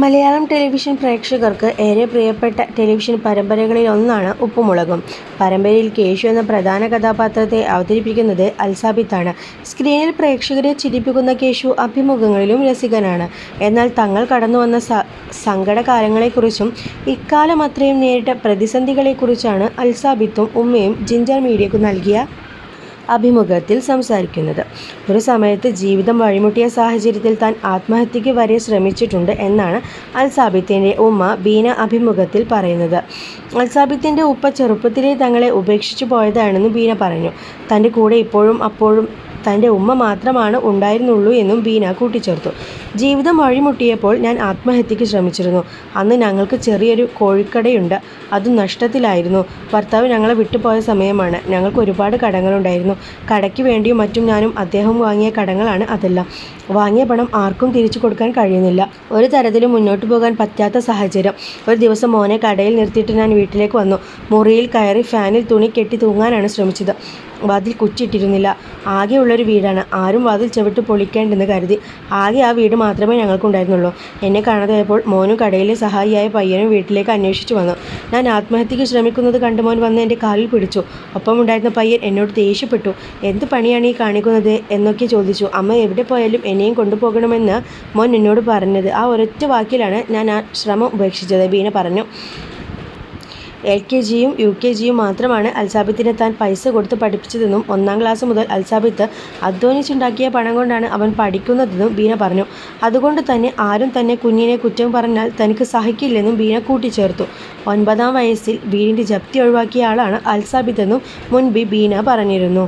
Malayalam television പ്രേക്ഷകർക്ക് ഏറെ പ്രിയപ്പെട്ട ടെലിവിഷൻ പരമ്പരകളിൽ ഒന്നാണ് ഉപ്പുമുളകും. പരമ്പരയിൽ കേശു എന്ന പ്രധാന കഥാപാത്രത്തെ അവതരിപ്പിക്കുന്നത് അൽസാബിത്താണ്. സ്ക്രീനിൽ പ്രേക്ഷകരെ ചിരിപ്പിക്കുന്ന കേശു അഭിമുഖങ്ങളിലും രസികനാണ്. എന്നാൽ തങ്ങൾ കടന്നു വന്ന സങ്കടകാലങ്ങളെക്കുറിച്ചും ഇക്കാലം അത്രയും നേരിട്ട പ്രതിസന്ധികളെക്കുറിച്ചാണ് അൽസാബിത്തും ഉമ്മയും ജിഞ്ചർ മീഡിയയ്ക്കു നൽകിയ അഭിമുഖത്തിൽ സംസാരിക്കുന്നത്. ഒരു സമയത്ത് ജീവിതം വഴിമുട്ടിയ സാഹചര്യത്തിൽ താൻ ആത്മഹത്യയ്ക്ക് വരെ ശ്രമിച്ചിട്ടുണ്ട് എന്നാണ് അൽസാബിത്തിന്റെ ഉമ്മ ബീന അഭിമുഖത്തിൽ പറയുന്നത്. അൽസാബിത്തിന്റെ ഉപ്പ ചെറുപ്പത്തിലേ തങ്ങളെ ഉപേക്ഷിച്ചു പോയതാണെന്ന് ബീന പറഞ്ഞു. തന്റെ കൂടെ ഇപ്പോഴും അപ്പോഴും തന്റെ ഉമ്മ മാത്രമാണ് ഉണ്ടായിരുന്നുള്ളൂ എന്നും ബീന കൂട്ടിച്ചേർത്തു. ജീവിതം വഴിമുട്ടിയപ്പോൾ ഞാൻ ആത്മഹത്യയ്ക്ക് ശ്രമിച്ചിരുന്നു. അന്ന് ഞങ്ങൾക്ക് ചെറിയൊരു കോഴിക്കടയുണ്ട്. അത് നഷ്ടത്തിലായിരുന്നു. ഭർത്താവ് ഞങ്ങളെ വിട്ടുപോയ സമയമാണ്. ഞങ്ങൾക്ക് ഒരുപാട് കടങ്ങളുണ്ടായിരുന്നു. കടയ്ക്ക് വേണ്ടിയും മറ്റും ഞാനും അദ്ദേഹം വാങ്ങിയ കടങ്ങളാണ് അതെല്ലാം. വാങ്ങിയ പണം ആർക്കും തിരിച്ചു കൊടുക്കാൻ കഴിയുന്നില്ല. ഒരു തരത്തിലും മുന്നോട്ട് പോകാൻ പറ്റാത്ത സാഹചര്യം. ഒരു ദിവസം മോനെ കടയിൽ നിർത്തിയിട്ട് ഞാൻ വീട്ടിലേക്ക് വന്നു. മുറിയിൽ കയറി ഫാനിൽ തുണി കെട്ടി തൂങ്ങാനാണ് ശ്രമിച്ചത്. വാതിൽ കുച്ചിട്ടിരുന്നില്ല കുറ്റിയിട്ടിരുന്നില്ല. ആകെയുള്ളൊരു വീടാണ്. ആരും വാതിൽ ചവിട്ട് പൊളിക്കേണ്ടെന്ന് കരുതി. ആകെ ആ വീട് മാത്രമേ ഞങ്ങൾക്കുണ്ടായിരുന്നുള്ളൂ. എന്നെ കാണാതായപ്പോൾ മോനും കടയിലെ സഹായിയായ പയ്യനും വീട്ടിലേക്ക് അന്വേഷിച്ചു വന്നു. ഞാൻ ആത്മഹത്യയ്ക്ക് ശ്രമിക്കുന്നത് കണ്ട് മോൻ വന്ന് എന്റെ കാലിൽ പിടിച്ചു. ഒപ്പം ഉണ്ടായിരുന്ന പയ്യൻ എന്നോട് ദേഷ്യപ്പെട്ടു. എന്ത് പണിയാണ് ഈ കാണിക്കുന്നത് എന്നൊക്കെ ചോദിച്ചു. അമ്മ എവിടെ പോയാലും എന്നെയും കൊണ്ടുപോകണമെന്ന് മോൻ എന്നോട് പറഞ്ഞത് ആ ഒരൊറ്റ വാക്കിലാണ് ഞാൻ ആ ശ്രമം ഉപേക്ഷിച്ചത് ബീന പറഞ്ഞു. എൽ. കെ. ജിയും യു. കെ. ജിയും മാത്രമാണ് അൽസാബിത്തിനെ താൻ പൈസ കൊടുത്ത് പഠിപ്പിച്ചതെന്നും ഒന്നാം ക്ലാസ് മുതൽ അൽസാബിത്ത് അധ്വാനിച്ചുണ്ടാക്കിയ പണം കൊണ്ടാണ് അവൻ പഠിക്കുന്നതെന്നും ബീന പറഞ്ഞു. അതുകൊണ്ട് തന്നെ ആരും തന്നെ കുഞ്ഞിനെ കുറ്റം പറഞ്ഞാൽ തനിക്ക് സഹിക്കില്ലെന്നും ബീന കൂട്ടിച്ചേർത്തു. ഒൻപതാം വയസ്സിൽ വീടിന്റെ ജപ്തി ഒഴിവാക്കിയ ആളാണ് അൽസാബിത്തെന്നും മുൻപ് ബീന പറഞ്ഞിരുന്നു.